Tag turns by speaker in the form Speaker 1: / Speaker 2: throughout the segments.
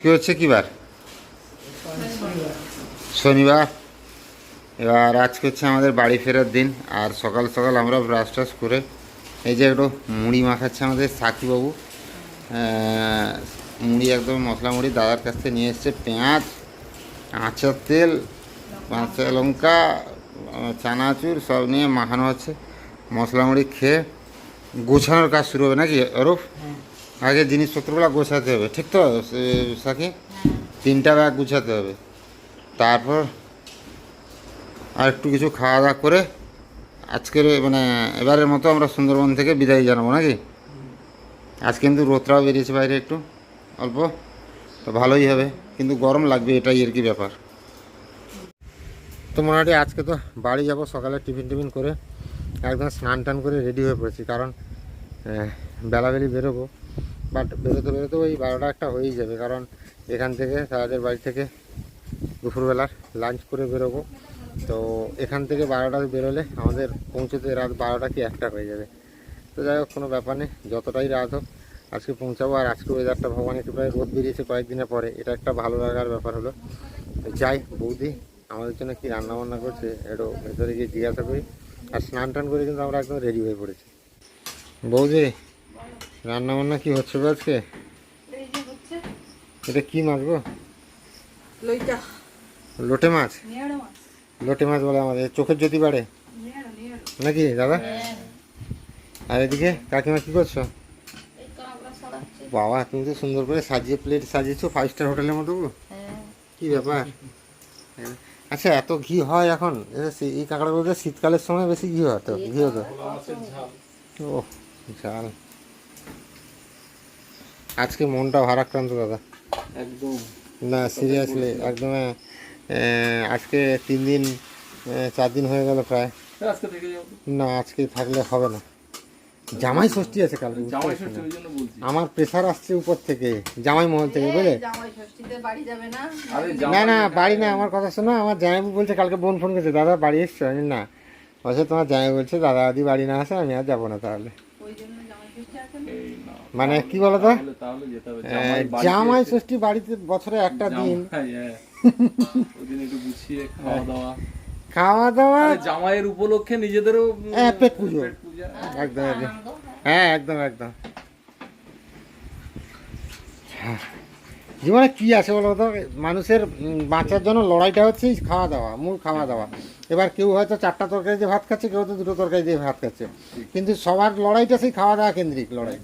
Speaker 1: কি হচ্ছে কি বার? শনিবার। এবার আজকে হচ্ছে আমাদের বাড়ি ফেরার দিন, আর সকাল সকাল আমরা ব্রাশ টাশ করে, এই যে একটু মুড়ি মাখাচ্ছে আমাদের সাকিবাবু মুড়ি একদম মশলা মুড়ি দাদার কাছ থেকে নিয়ে এসছে, পেঁয়াজ, আঁচার তেল কাঁচা লঙ্কা, চানাচুর, সব নিয়ে মাখানো হচ্ছে। মশলা মুড়ি খেয়ে গোছানোর কাজ শুরু হবে নাকি, অরূপ? আগে জিনিসপত্রগুলো গোছাতে হবে, ঠিক তো? সাকি? তিনটা ব্যাগ গুছাতে হবে। তারপর আর একটু কিছু খাওয়া দাওয়া করে আজকের মানে এবারের মতো আমরা সুন্দরবন থেকে বিদায় জানাব, নাকি? আজ কিন্তু রোদটাও বেরিয়েছে বাইরে একটু, অল্প। তো ভালোই হবে, কিন্তু গরম লাগবে, এটাই আর কি ব্যাপার। তো মোটামুটি আজকে তো বাড়ি যাব, সকালে টিফিন টিফিন করে একদম স্নান টান করে রেডি হয়ে পড়েছি, কারণ বেলাবেলি বেরোবো। বাট বেরোতে বেরোতে ওই বারোটা একটা হয়েই যাবে। কারণ এখান থেকে তাদের বাড়ি থেকে দুপুরবেলার লাঞ্চ করে বেরোবো। তো এখান থেকে বারোটা বেরোলে আমাদের পৌঁছতে রাত বারোটা কি একটা হয়ে যাবে। তো যাই হোক, কোনো ব্যাপার নেই। যতটাই রাত হোক, আজকে পৌঁছাবো। আর আজকে ওয়েদারটা ভগবান একটু প্রায় রোদ বেরিয়েছে কয়েকদিনের পরে। এটা একটা ভালো লাগার ব্যাপার হলো। যাই বৌদি আমাদের জন্য কি রান্না বান্না করছে, একটু ভেতরে গিয়ে জিজ্ঞাসা করি। আর স্নান টান করে কিন্তু আমরা একদম রেডি হয়ে পড়েছি। বৌদি রান্না বান্না কি হচ্ছে গো আজকে? এটা কি মাছ গো? লোটে মাছ? লোটে মাছ বলে আমাদের চোখের জ্যোতি বাড়ে। নাকি দাদা? আর এদিকে কাকিমা কি করছ? বাবা তুমি তো সুন্দর করে সাজিয়ে প্লেট সাজিয়েছো ফাইভ স্টার হোটেলের মতো।
Speaker 2: হ্যাঁ।
Speaker 1: কি ব্যাপার? আচ্ছা এত ঘি হয় এখন? এই কাঁকড়া বলতে শীতকালের সময় বেশি ঘি হয় তো ঘি হতো? ও ঝাল আজকে মনটা ভারাক্রান্ত দাদা।
Speaker 3: একদম।
Speaker 1: না সিরিয়াসলি একদম আজকে তিন দিন চার দিন হয়ে গেল প্রায়।
Speaker 3: যাব।
Speaker 1: না আজকে থাকলে হবে না। জামাই ষষ্ঠী আছে কালকে আমার প্রেশার আসছে উপর থেকে জামাই মহল থেকে বুঝলে?
Speaker 2: এই জামাই ষষ্ঠীতে বাড়ি যাবে না?
Speaker 1: না বাড়ি না আমার কথা শোনো আমার জামাইবু বলছে কালকে বোন ফোন করেছে দাদা বাড়ি এসছো? আমি না। বলছে তোমার জামাই বলছে দাদা যদি বাড়ি না আসে আমি আর যাব না তাহলে।
Speaker 2: ওই জন্য জামাই ষষ্ঠী আছে না
Speaker 3: এই না
Speaker 1: মানে কি বলো তো
Speaker 3: তাহলে তাহলে যেতে হবে
Speaker 1: আহ,
Speaker 3: জামাই
Speaker 1: ষষ্ঠী বাড়িতে বছরে একটা দিন।
Speaker 3: হ্যাঁ। গুছিয়ে খাওয়া দাওয়া। জামাইয়ের উপলক্ষে নিজেদেরও
Speaker 1: হ্যাঁ, পেট পুজো। একদম একদম। হ্যাঁ একদম একদম। হ্যাঁ। জীবনে কি আছে বলো তো? মানুষের বাঁচার জন্য লড়াইটা হচ্ছে খাওয়া দাওয়া মূল খাওয়া দাওয়া এবার কেউ হয়তো চারটা তরকারি দিয়ে ভাত খাচ্ছে কেউ তো দুটো তরকারি দিয়ে ভাত খাচ্ছে। কিন্তু সবার লড়াইটা সেই খাওয়া দাওয়া কেন্দ্রিক লড়াই।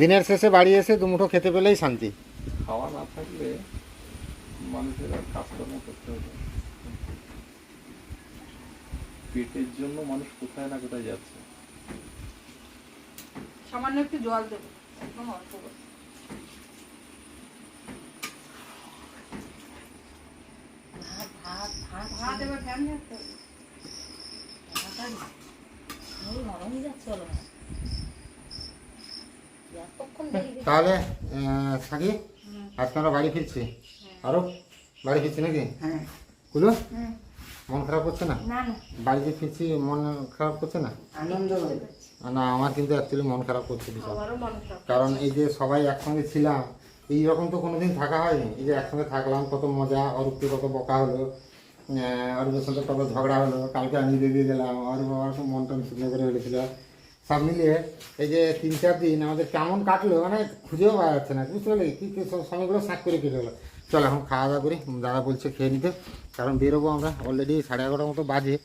Speaker 1: দিনের শেষে বাড়ি এসে দুমুঠো খেতে পেলেই শান্তি
Speaker 3: খাওয়া না থাকলে মানুষের আর কাজকর্ম করতে হবে পেটের জন্য মানুষ কোথায় না কোথায় যাচ্ছে
Speaker 2: সামান্য একটু জল দেবো একদম অল্প করে। ভাত এবার ফ্যান রাখতে হবে।
Speaker 1: তাহলে থাকি আজকে আমরা বাড়ি ফিরছি। আরও বাড়ি ফিরছি নাকি?
Speaker 2: হ্যাঁ।
Speaker 1: মন খারাপ করছে না? বাড়িতে ফিরছি মন খারাপ করছে না?
Speaker 2: আনন্দ
Speaker 1: না আমার কিন্তু অ্যাকচুয়ালি মন খারাপ করছে কারণ এই যে সবাই একসঙ্গে ছিলাম এই রকম তো কোনোদিন থাকা হয়নি। এই যে একসঙ্গে থাকলাম কত মজা অরূপকে কত বকা হলো অরূপের সাথে কত ঝগড়া হলো কালকে আমি বেরিয়ে গেলাম অরূপ আমার মন টন শুকনো করে ফেলেছিল। সব মিলিয়ে এই যে তিন চার দিন আমাদের কেমন কাটলো মানে খুঁজেও পাওয়া যাচ্ছে না, বুঝতে পারলি? কি কি সব সময়গুলো শাক করে কেটে গেলো। চল এখন খাওয়া দাওয়া করি, দাদা বলছে খেয়ে নিতে, কারণ বেরোবো আমরা অলরেডি সাড়ে এগারোটার মতো বাজে।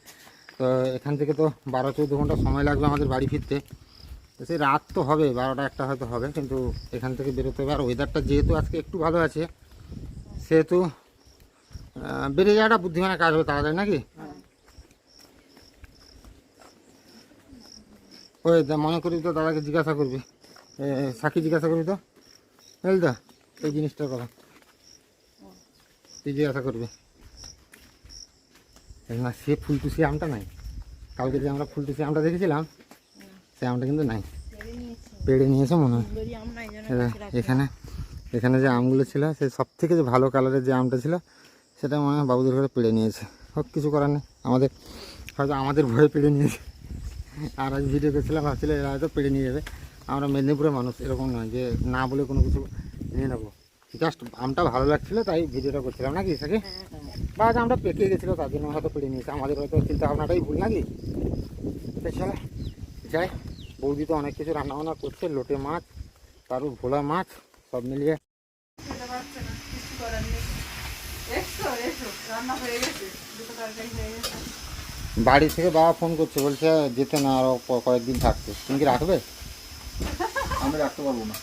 Speaker 1: তো এখান থেকে তো বারো চৌদ্দ ঘণ্টা সময় লাগবে আমাদের বাড়ি ফিরতে। তো সেই রাত তো হবে, বারোটা একটা হয়তো হবে, কিন্তু এখান থেকে বেরোতে হবে। আর ওয়েদারটা যেহেতু আজকে একটু ভালো আছে, সেহেতু বেরিয়ে যাওয়াটা বুদ্ধিমানের কাজ হবে তাড়াতাড়ি, নাকি? ওই মনে করি তো দাদাকে জিজ্ঞাসা করবি। এ, সাক্ষী জিজ্ঞাসা করবি তো? বুঝলি তো এই জিনিসটার কথা তুই জিজ্ঞাসা করবি। না সে ফুলটুসি আমটা নাই। কালকে যে আমরা ফুলটুসি আমটা দেখেছিলাম সে আমটা কিন্তু নাই। পেড়ে নিয়েছে মনে হয়। এখানে এখানে যে আমগুলো ছিল সে সব থেকে যে ভালো কালারের যে আমটা ছিল সেটা মনে হয় বাবুদের ঘরে পেড়ে নিয়েছে। হোক কিছু করার নেই। আমাদের হয়তো আমাদের ভয়ে পেড়ে নিয়েছে। আর আজ ভিডিও করছিলাম ভাবছিলাম এরা হয়তো পেড়ে নিয়ে যাবে। আমরা মেদিনীপুরের মানুষ, এরকম নয় যে না বলে কোনো কিছু নিয়ে নেব। জাস্ট আমটা ভালো লাগছিল, তাই ভিডিওটা করছিলাম নাকি, সাকি? বা আমটা পেকে গেছিল, তার জন্য হয়তো পেরে নিয়েছে। আমাদের হয়তো চিন্তা ভাবনাটাই ভুল নাকি? চলো, যাই বৌদি তো অনেক কিছু রান্না বান্না করছে, লোটে মাছ তারও ভোলা মাছ, সব মিলিয়ে।
Speaker 2: রান্না হয়ে গেছে, দুটো তরকারি হয়ে গেছে।
Speaker 1: বাড়ি থেকে বাবা ফোন করছে বলছে যেতে না আরও ক- কয়েকদিন থাকতে। তুমি কি রাখবে?
Speaker 3: আমি রাখতে পারব না।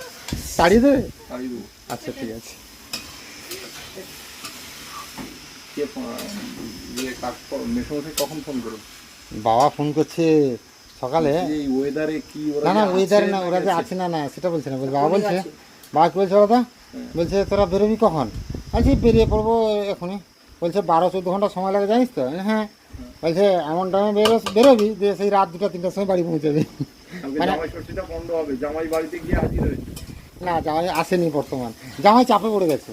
Speaker 1: তাড়িয়ে দেবে?
Speaker 3: তাড়িয়ে দেবো।
Speaker 1: আচ্ছা ঠিক আছে।
Speaker 3: কখন ফোন করো
Speaker 1: বাবা ফোন করছে সকালে।
Speaker 3: এই ওয়েদারে কি ওরা
Speaker 1: না না ওয়েদার
Speaker 3: আছে
Speaker 1: না ওরা যে আছে। না না সেটা বলছে না। বাবা বলছে বাবা কি বলছে দাদা বলছে তোরা বেরোবি কখন? বলছি বেরিয়ে পড়ব এখনই। বলছে বারো চোদ্দ ঘণ্টা সময় লাগে জানিস তো? হ্যাঁ। বলছে এমন টাইমে বেরো বেরোবি দিয়ে সেই রাত দুটা তিনটার সময় বাড়ি পৌঁছাবি। মানে-
Speaker 3: জামাই বন্ধ হবে জামাই বাড়িতে গিয়ে হাজির হয়েছে।
Speaker 1: না জামাই আসেনি বর্তমান। জামাই চাপে পড়ে গেছে।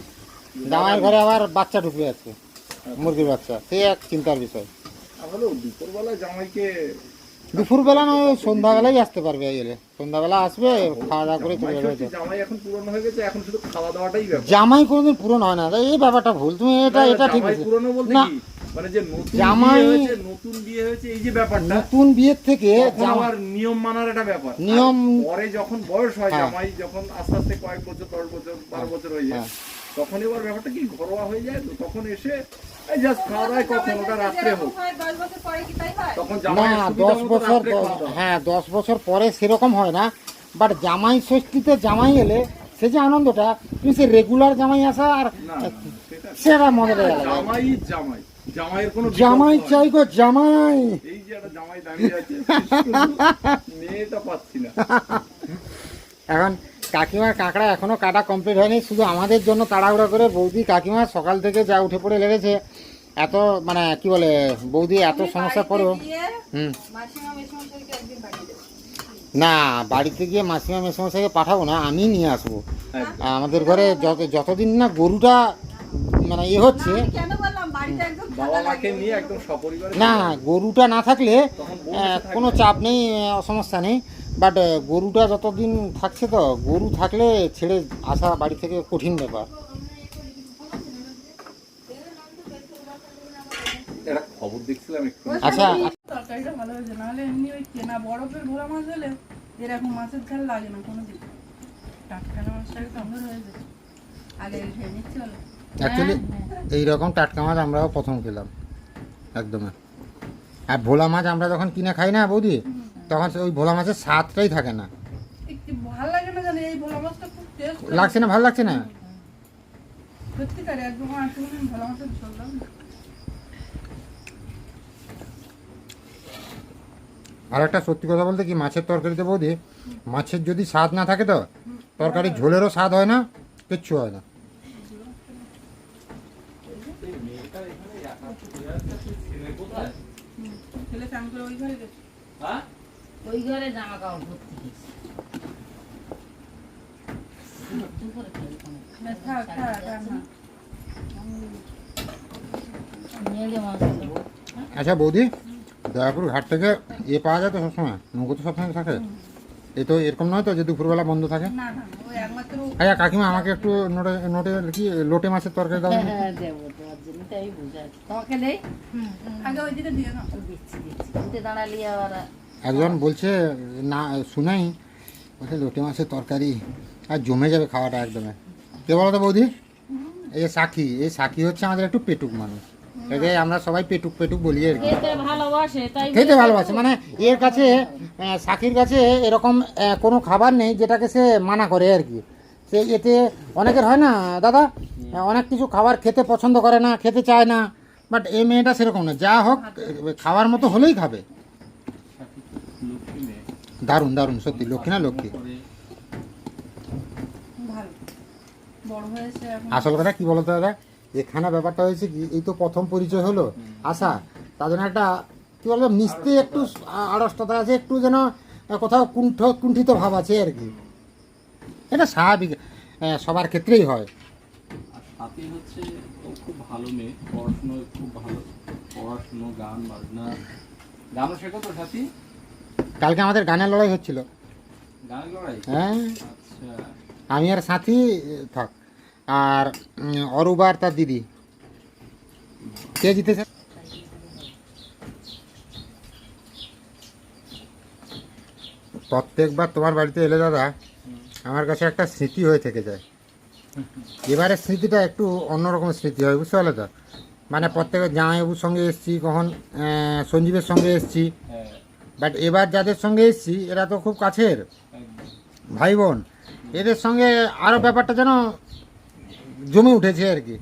Speaker 1: জামাইয়ের ঘরে আবার বাচ্চা ঢুকে আছে মুরগির বাচ্চা। সে এক চিন্তার বিষয়।
Speaker 3: দুপুরবেলা জামাইকে
Speaker 1: দুপুরবেলা না সন্ধ্যাবেলাই আসতে পারবে এলে। সন্ধ্যাবেলা আসবে খাওয়া দাওয়া করে চলে যাবে।
Speaker 3: জামাই এখন পুরনো হয়ে গেছে এখন শুধু খাওয়া দাওয়াটাই
Speaker 1: জামাই কোনোদিন পূরণ হয় না। এই ব্যাপারটা ভুল। তুমি এটা এটা ঠিক না।
Speaker 3: মানে যে
Speaker 1: জামাই-
Speaker 3: হয়েছে নতুন বিয়ে হয়েছে এই যে ব্যাপারটা
Speaker 1: নতুন বিয়ের থেকে জামা
Speaker 3: নিয়ম মানার একটা ব্যাপার।
Speaker 1: নিয়ম-
Speaker 3: পরে যখন বয়স হয়
Speaker 1: হ্যাঁ।
Speaker 3: জামাই যখন আস্তে আস্তে কয়েক বছর দশ বছর বারো বছর হয়ে যায়
Speaker 1: হ্যাঁ।
Speaker 3: তখন এবার ব্যাপারটা কি ঘরোয়া হয়ে যায় তো তখন এসে এই জাস্ট খাওয়া দাওয়া কখন ওটা রাত্রে হোক।
Speaker 2: দশ পরে কি তাই
Speaker 3: তখন
Speaker 1: না দশ বছর হ্যাঁ দশ বছর পরে সেরকম হয় না বাট জামাই ষষ্ঠীতে জামাই এলে সে যে আনন্দটা তুমি সে রেগুলার জামাই আসা আর
Speaker 3: সেটা
Speaker 1: আলাদা।
Speaker 3: জামাই জামাই।
Speaker 1: জামাই। চাই গো জামাই।
Speaker 3: এই যে একটা জামাই দাঁড়িয়ে আছে মেয়েটা পাচ্ছি না।
Speaker 1: এখন কাকিমার কাঁকড়া এখনও কাটা কমপ্লিট হয়নি শুধু আমাদের জন্য তাড়াহুড়া করে বৌদি কাকিমা সকাল থেকে যা উঠে পড়ে লেগেছে এত মানে কি বলে বৌদি এত সমস্যার পরেও হুম।
Speaker 2: মাসিমা মেসমশাইকে একদিন পাঠিয়ে দেবো।
Speaker 1: না বাড়িতে গিয়ে মাসিমা মেসমশাইকে পাঠাবো না আমি নিয়ে আসব। আমাদের ঘরে যত যতদিন না গরুটা মানে ইয়ে হচ্ছে না গরুটা না থাকলে। কোনো চাপ নেই সমস্যা নেই। বাট গরুটা যতদিন থাকছে তো গরু থাকলে ছেড়ে আসা বাড়ি থেকে কঠিন ব্যাপার।
Speaker 3: একটা খবর দেখছিলাম একটু।
Speaker 1: আচ্ছা।
Speaker 2: তরকারিটা ভালো হয়েছে নাহলে এমনি ওই কেনা বরফের ভোলা মাছ হলে এরকম মাছের ঝাল লাগে না কোনো দিন টাটকা মাছটা কেমন হয়েছে আগে খেয়ে নিচ্ছি
Speaker 1: অ্যাকচুয়ালি এইরকম টাটকা মাছ আমরাও প্রথম খেলাম একদমই। আর ভোলা মাছ আমরা যখন কিনে খাই না বৌদি তখন ওই ভোলা মাছের স্বাদটাই থাকে না। লাগছে না ভালো লাগছে না?
Speaker 2: আর না।
Speaker 1: একটা সত্যি কথা বলতে কি মাছের তরকারিতে বৌদি মাছের যদি স্বাদ না থাকে তো তরকারির ঝোলেরও স্বাদ হয় না কিচ্ছু হয় না।
Speaker 2: ওই ঘরে
Speaker 4: জামা কাপড় ভর্তি দেবো
Speaker 1: আচ্ছা বৌদি দয়াপুর ঘাট থেকে ইয়ে পাওয়া যায় তো সবসময়? নৌকো তো সবসময় থাকে। এই তো এরকম নয় তো যে দুপুরবেলা বন্ধ থাকে? আচ্ছা কাকিমা আমাকে একটু নোটে নোটে কি লোটে মাছের তরকারি দাও?
Speaker 4: হ্যাঁ দাঁড়ালি আবার।
Speaker 1: একজন বলছে না শুনাই। বলছে লোটে মাছের তরকারি। আর জমে যাবে খাওয়াটা একদমে। কে বলো তো বৌদি? এই যে সাক্ষী এই সাক্ষী হচ্ছে আমাদের একটু পেটুক মানুষ। একে আমরা সবাই পেটুক পেটুক বলি আর কি।
Speaker 4: খেতে ভালোবাসে
Speaker 1: মানে এর কাছে সাকির কাছে এরকম কোনো খাবার নেই যেটাকে সে মানা করে আর কি। সে এতে অনেকের হয় না দাদা অনেক কিছু খাবার খেতে পছন্দ করে না খেতে চায় না। বাট এই মেয়েটা সেরকম না। যা হোক খাওয়ার মতো হলেই খাবে। দারুণ দারুণ সত্যি। লক্ষ্মী না লক্ষ্মী?
Speaker 2: ভালো। বড় হয়েছে এখন।
Speaker 1: আসল কথা কি বলতো দাদা? এখানে ব্যাপারটা হয়েছে কি এই তো প্রথম পরিচয় হলো। আশা তার জন্য একটা কি বলব মিশতে একটু আড়ষ্টতা আছে একটু যেন কোথাও কুণ্ঠ কুণ্ঠিত ভাব আছে আর কি। এটা স্বাভাবিক সবার ক্ষেত্রেই হয়।
Speaker 3: আর হচ্ছে খুব ভালো মেয়ে পড়াশুনো খুব ভালো। পড়াশুনো গান বাজনা গানও শেখো তো সাথী?
Speaker 1: কালকে আমাদের গানের লড়াই হচ্ছিল।
Speaker 3: গানের লড়াই?
Speaker 1: হ্যাঁ।
Speaker 3: আচ্ছা।
Speaker 1: আমি আর সাথী থাক। আর অরুবা আর তার দিদি। কে জিতেছে? প্রত্যেকবার তোমার বাড়িতে এলে দাদা আমার কাছে একটা স্মৃতি হয়ে থেকে যায়। এবারের স্মৃতিটা একটু অন্যরকম স্মৃতি হয় বুঝতে পারলে তো মানে প্রত্যেকের জামাইবাবুর সঙ্গে এসেছি কখন সঞ্জীবের সঙ্গে এসেছি। বাট এবার যাদের সঙ্গে এসেছি এরা তো খুব কাছের। ভাই বোন এদের সঙ্গে আরও ব্যাপারটা যেন জমে উঠেছে আর কি।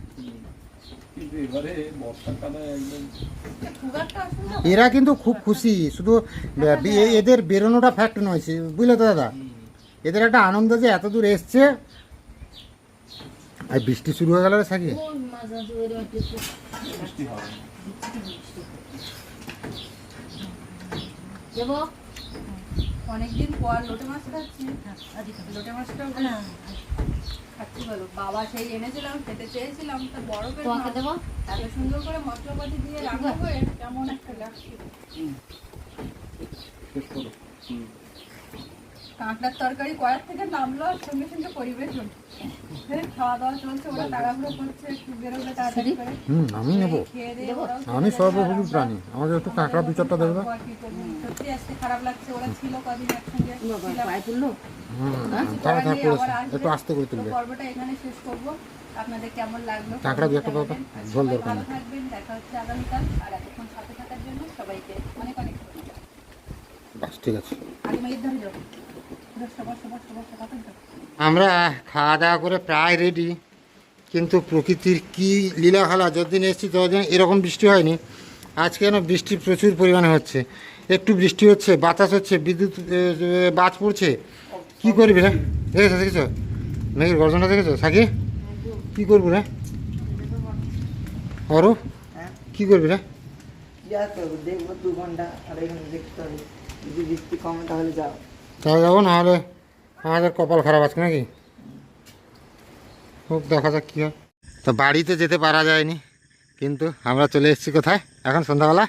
Speaker 1: এরা কিন্তু খুব খুশি শুধু এদের বেরোনোটা ফ্যাক্ট নয় বুঝলে তো দাদা? এদের একটা আনন্দ যে এত দূর এসছে। আর বৃষ্টি শুরু হয়ে গেল সাকি।
Speaker 3: বৃষ্টি হবে
Speaker 2: অনেকদিন পর লোটে মাছ খাচ্ছি। লোটে মাছটাও খাচ্ছি বলো। বাবা সেই এনেছিলাম খেতে চেয়েছিলাম তা।
Speaker 4: দেবো?
Speaker 2: এত সুন্দর করে মশলাপাতি দিয়ে রান্না করে কেমন একটা লাগছে।
Speaker 3: শেষ করো। হুম।
Speaker 2: কাঁকড়ার তরকারি কড়ার থেকে নামলো আর সঙ্গে সঙ্গে পরিবেশন এই খাওয়া দাওয়া চলছে ওরা তাড়াহুড়ো করছে একটু বেরোবে তাড়াতাড়ি করে।
Speaker 1: হুম আমি নেব।
Speaker 2: খেয়ে দিয়ে
Speaker 4: দেবো?
Speaker 2: ওরাও চলে
Speaker 1: আমি সর্বভোগী প্রাণী। আমাকে একটু কাঁকড়া দু দেবে
Speaker 2: আর কি করব? সত্যি আজকে খারাপ লাগছে ওরা ছিল কদিন একসঙ্গে
Speaker 4: বাবা
Speaker 2: ছিলাম।
Speaker 4: পায়ে তুললো
Speaker 1: হুম
Speaker 2: কিছু
Speaker 1: থাক
Speaker 2: করার
Speaker 1: থাক
Speaker 2: নেই,
Speaker 1: করেছে। একটু আস্তে করে তুলবে।
Speaker 2: পর্বটা এখানে শেষ করব। আপনাদের কেমন লাগল?
Speaker 1: কাঁকড়া দু একটা দাও ঝোল দরকার
Speaker 2: ভালো থাকবেন দেখা হচ্ছে আগামীকাল। আর এতক্ষণ সাথে থাকার জন্য সবাইকে অনেক অনেক
Speaker 1: বাস ঠিক আছে।
Speaker 2: আগে মেয়ের ধরে যাব
Speaker 1: আমরা খাওয়া দাওয়া করে প্রায় রেডি কিন্তু প্রকৃতির কি লীলা খেলা, যতদিন এসেছি ততদিন এরকম বৃষ্টি হয়নি। আজকে যেন বৃষ্টি প্রচুর পরিমাণে হচ্ছে। একটু বৃষ্টি হচ্ছে, বাতাস হচ্ছে, বিদ্যুৎ বাজ পড়ছে। কি করবি রে? দেখেছ দেখেছ? মেঘের গর্জনটা দেখেছ? সাকি? কি করবি রে? অরু কি করবি রে?
Speaker 5: দেখব দু ঘণ্টা, আড়াই ঘণ্টা দেখতে হবে। যদি বৃষ্টি কমে তাহলে যাও।
Speaker 1: তাহলে যাব, নাহলে আমাদের কপাল খারাপ আছে নাকি? খুব দেখা যাক কী হয়। তো বাড়িতে যেতে পারা যায়নি, কিন্তু আমরা চলে এসেছি কোথায়? এখন সন্ধ্যাবেলা?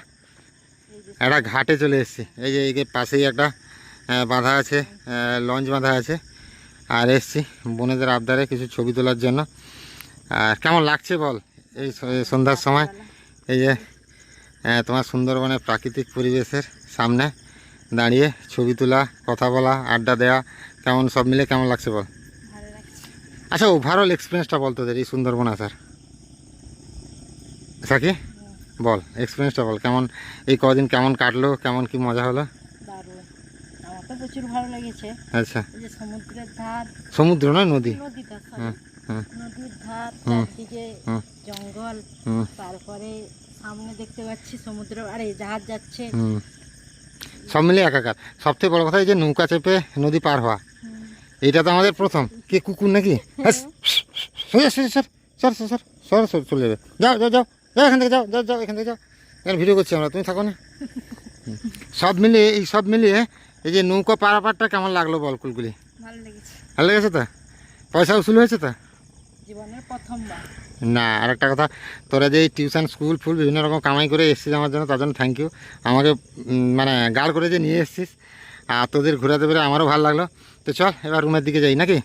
Speaker 1: একটা ঘাটে চলে এসেছি। এই যে এই যে পাশেই একটা বাঁধা আছে লঞ্চ বাঁধা আছে। আর এসছি বোনেদের আবদারে কিছু ছবি তোলার জন্য। আর কেমন লাগছে বল এই সন্ধ্যার সময়? এই যে তোমার সুন্দরবনের প্রাকৃতিক পরিবেশের সামনে। দাঁড়িয়ে ছবি তোলা কথা বলা আড্ডা দেওয়া কেমন সব মিলে কেমন লাগছে বল? আচ্ছা ওভারঅল এক্সপিরিয়েন্সটা বল তোদের এই সুন্দরবন আসার। সাকি বল এক্সপিরিয়েন্সটা বল কেমন এই কদিন কেমন কাটলো কেমন কি মজা হলো?
Speaker 4: প্রচুর ভালো লেগেছে।
Speaker 1: আচ্ছা।
Speaker 4: যে সমুদ্রের ধার
Speaker 1: সমুদ্র নয় নদী?
Speaker 4: নদীর ধার চারদিকে জঙ্গল তারপরে সামনে দেখতে পাচ্ছি সমুদ্র আরে জাহাজ যাচ্ছে।
Speaker 1: সব মিলে একাকার। সবথেকে বড় কথা এই যে নৌকা চেপে নদী পার হওয়া। এইটা তো আমাদের প্রথম। কে কুকুর নাকি? সোজা স্যার স্যার স্যার স্যার চলে যাবে। যাও যাও যাও যাও এখান থেকে যাও যাও যাও এখান থেকে যাও। এখানে ভিডিও করছি আমরা তুমি থাকো না। সব মিলিয়ে এই সব মিলিয়ে এই যে নৌকা পারাপারটা কেমন লাগল বলকুলগুলি
Speaker 4: ভালো লেগেছে
Speaker 1: তো? পয়সা উসুল হয়েছে তো? না আর একটা কথা, তোরা যে টিউশন স্কুল ফুল বিভিন্ন রকম কামাই করে এসছিস আমার জন্য, তার জন্য থ্যাংক ইউ আমাকে মানে গাল করে যে নিয়ে এসছিস, আর তোদের ঘুরাতে পেরে আমারও ভালো লাগল। তো চল, এবার রুমের দিকে যাই, নাকি?